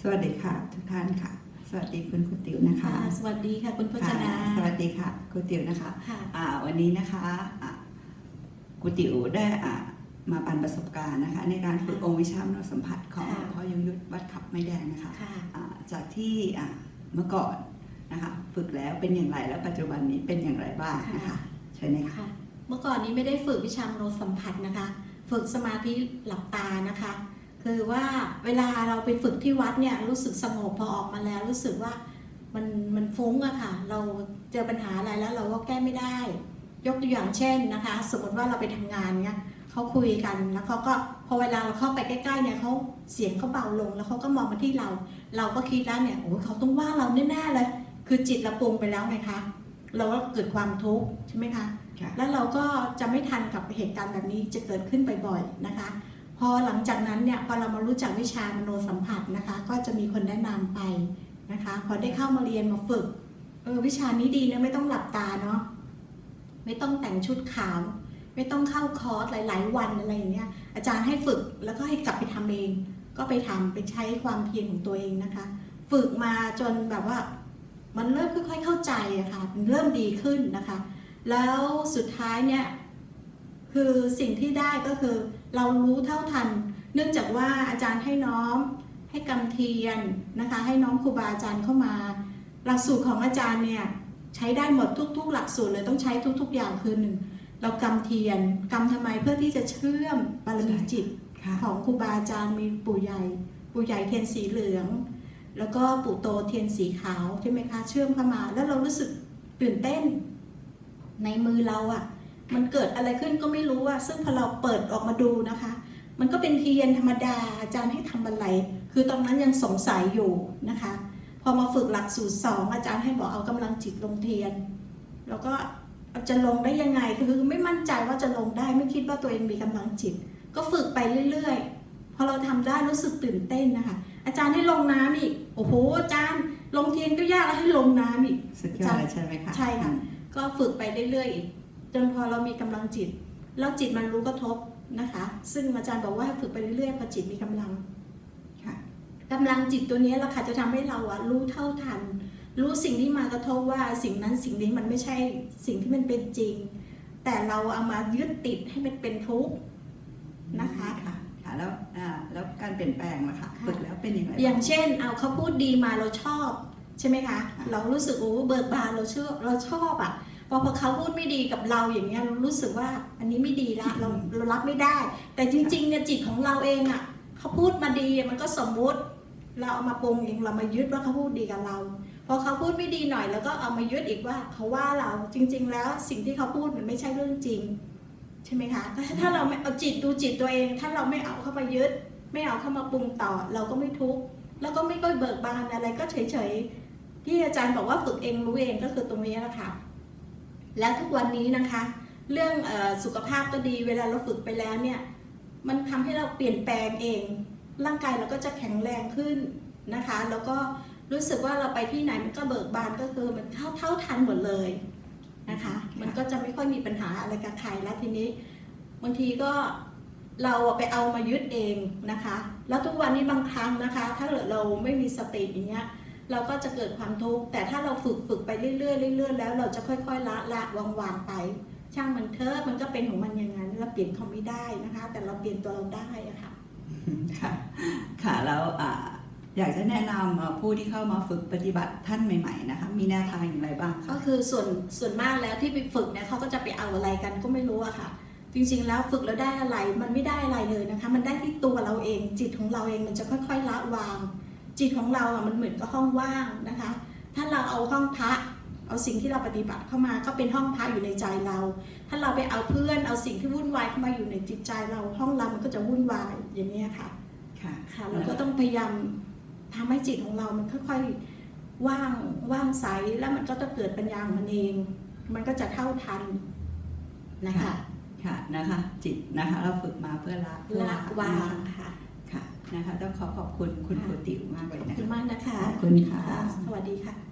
สวัสดีค่ะ ทุกท่านค่ะ สวัสดีคุณครูติ๋วนะคะ ค่ะสวัสดีค่ะคุณพจนา ค่ะสวัสดีค่ะครูติ๋วนะคะค่ะอ่าวันนี้นะคะอ่าครูติ๋วได้อ่ามาปันประสบการณ์นะคะ ในการฝึกองค์วิชามโนสัมผัสของหลวงพ่อยงยุทธวัดขับไม่แดงนะคะค่ะ อ่าจากที่อ่าเมื่อก่อนนะคะฝึกแล้วเป็นอย่างไรแล้วปัจจุบันนี้เป็นอย่างไรบ้างนะคะเชิญเลยค่ะ ค่ะ เมื่อก่อนนี้ไม่ได้ฝึกวิชามโนสัมผัสนะคะ ฝึกสมาธิหลับตานะคะ คือว่าเวลาเราไปฝึกที่วัดเนี่ยรู้สึกสงบพอออกมาแล้ว รู้สึกว่ามันมันฟุ้งอะค่ะ เราเจอปัญหาอะไรแล้วเราก็แก้ไม่ได้ ยกตัวอย่างเช่นนะคะ สมมติว่าเราไปทำงานเนี่ยเขาคุยกันแล้วเขาก็พอเวลาเราเข้าไปใกล้ๆเนี่ยเขาเสียงเขาเบาลง แล้วเขาก็มองมาที่เรา เราก็คิดแล้วเนี่ยโอ้ยเขาต้องว่าเราแน่ๆเลย คือจิตเราปรุงไปแล้วไงคะเราก็เกิดความทุกข์ใช่ไหมคะค่ะแล้วเราก็จะไม่ทันกับเหตุการณ์แบบนี้จะเกิดขึ้นบ่อยๆนะคะ พอหลังจากนั้นเนี่ยพอเรามารู้จักวิชามโนสัมผัสนะคะ ก็จะมีคนแนะนำไปนะคะ พอได้เข้ามาเรียนมาฝึกเออวิชานี้ดีนะไม่ต้องหลับตาเนาะไม่ต้องแต่งชุดขาว ไม่ต้องเข้าคอร์สหลาย ๆ วันอะไรอย่างเงี้ยอาจารย์ให้ฝึกแล้วก็ให้กลับไปทำเอง ก็ไปทำไปใช้ความเพียรของตัวเองนะคะ ฝึกมาจนแบบว่ามันเริ่มค่อยๆเข้าใจอะค่ะมันเริ่มดีขึ้นนะคะ แล้วสุดท้ายเนี่ย คือสิ่งที่ได้ก็คือเรารู้เท่าทัน เนื่องจากว่าอาจารย์ให้น้อมให้กำเทียนนะคะ ให้น้องครูบาอาจารย์เข้ามา หลักสูตรของอาจารย์เนี่ยใช้ได้หมดทุก ๆ หลักสูตรเลยต้องใช้ทุก ๆ อย่างคือหนึ่งเรากำเทียนกำทำไมเพื่อที่จะเชื่อมบารมีจิตค่ะของครูบาอาจารย์มีปู่ใหญ่ ปู่ใหญ่เทียนสีเหลือง แล้วก็ปู่โตเทียนสีขาวใช่ไหมคะเชื่อมเข้ามา แล้วเรารู้สึกตื่นเต้นในมือเราอะ่ะ มันเกิดอะไรขึ้นก็ไม่รู้อะซึ่งพอเราเปิดออกมาดูนะคะ มันก็เป็นเทียนธรรมดาอาจารย์ให้ทำอะไร คือตอนนั้นยังสงสัยอยู่นะคะ พอมาฝึกหลักสูตรสองอาจารย์ให้บอกเอากำลังจิตลงเทียน แล้วก็จะลงได้ยังไงคือไม่มั่นใจว่าจะลงได้ไม่คิดว่าตัวเองมีกำลังจิต ก็ฝึกไปเรื่อยๆ พอเราทำได้รู้สึกตื่นเต้นนะคะ อาจารย์ให้ลงน้ำอีกโอ้โหอาจารย์ลงเทียนก็ยากแล้วให้ลงน้ำอีกสุดยอดเลยใช่ไหมคะใช่ค่ะก็ฝึกไปเรื่อยๆอีก จนพอเรามีกำลังจิต แล้วจิตมันรู้กระทบนะคะ ซึ่งอาจารย์บอกว่าให้ฝึกไปเรื่อยๆพอจิตมีกำลังค่ะกำลังจิตตัวนี้แหละค่ะจะทำให้เราอะรู้เท่าทัน รู้สิ่งที่มากระทบว่าสิ่งนั้นสิ่งนี้มันไม่ใช่สิ่งที่มันเป็นจริง แต่เราเอามายึดติดให้มันเป็นทุกข์นะคะค่ะค่ะแล้วอ่าแล้วการเปลี่ยนแปลงล่ะคะค่ะฝึกแล้วเป็นยังไงอย่างบ้เช่น เอาเขาพูดดีมาเราชอบ ใช่ไหมคะค่ะเรารู้สึกโอ้เบิกบานเราเชื่อเราชอบอะ พอพอเขาพูดไม่ดีกับเราอย่างเงี้ยเรารู้สึกว่าอันนี้ไม่ดีละเราเรารับไม่ได้ แต่จริงๆเนี่ยจิตของเราเองอะเขาพูดมาดีมันก็สมมุติ เราเอามาปรุงเองเรามายึดว่าเขาพูดดีกับเราพอเขาพูดไม่ดีหน่อยแล้วก็เอามายึดอีกว่าเขาว่าเราจริง ๆ แล้วสิ่งที่เขาพูดมันไม่ใช่เรื่องจริง ใช่ไหมคะถ้าถ้าเราไม่เอาจิตดูจิตตัวเอง ถ้าเราไม่เอาเข้ามายึด ไม่เอาเข้ามาปรุงต่อ เราก็ไม่ทุกข์แล้วก็ไม่ก็เบิกบานอะไรก็เฉยๆที่อาจารย์บอกว่าฝึกเองรู้เองก็คือตรงนี้แหละค่ะ แล้วทุกวันนี้นะคะ เรื่องเออสุขภาพก็ดีเวลาเราฝึกไปแล้วเนี่ยมันทำให้เราเปลี่ยนแปลงเอง ร่างกายเราก็จะแข็งแรงขึ้นนะคะ แล้วก็รู้สึกว่าเราไปที่ไหนมันก็เบิกบานก็คือมันเท่าเท่าทันหมดเลยนะคะ มันก็จะไม่ค่อยมีปัญหาอะไรกับใครแล้วทีนี้บางทีก็เราไปเอามายึดเองนะคะ แล้วทุกวันนี้บางครั้งนะคะ ถ้าเกิดเราไม่มีสติอย่างเงี้ย เราก็จะเกิดความทุกข์แต่ถ้าเราฝึกฝึกไปเรื่อยๆเรื่อยๆแล้วเราจะค่อยๆละละวางวางๆไป ช่างมันเถอะมันก็เป็นของมันอย่างนั้นเราเปลี่ยนเขาไม่ได้นะคะ แต่เราเปลี่ยนตัวเราได้อะค่ะค่ะค่ะแล้วอ่าอยากจะแนะนำเอ่อผู้ที่เข้ามาฝึกปฏิบัติท่านใหม่ๆนะคะมีแนวทางอย่างไรบ้างก็คะคือส่วนส่วนมากแล้วที่ไปฝึกเนี่ยเขาก็จะไปเอาอะไรกันก็ไม่รู้อะค่ะ จริงๆแล้วฝึกแล้วได้อะไรมันไม่ได้อะไรเลยนะคะ มันได้ที่ตัวเราเองจิตของเราเองมันจะค่อยๆละวาง จิตของเราอะมันเหมือนกับห้องว่างนะคะ ถ้าเราเอาห้องพระเอาสิ่งที่เราปฏิบัติเข้ามาก็เป็นห้องพระอยู่ในใจเรา ถ้าเราไปเอาเพื่อนเอาสิ่งที่วุ่นวายเข้ามาอยู่ในจิตใจเราห้องเรามันก็จะวุ่นวายอย่างนี้ยค่ะ ค่ะ ค่ะเราก็ต้องพยายามทำให้จิตของเรามันค่อยๆว่างว่างใสแล้วมันก็จะเกิดปัญญาของมันเอง มันก็จะเท่าทันนะคะ ค่ะนะคะ จิตนะคะ เราฝึกมาเพื่อละเพื่อละวางค่ะค่ะ นะคะ ต้องขอขอบคุณคุณครูติ๋วมากเลยขอบนะคุณคะ มากนะคะ ขอบคุณค่ะ สวัสดีค่ะ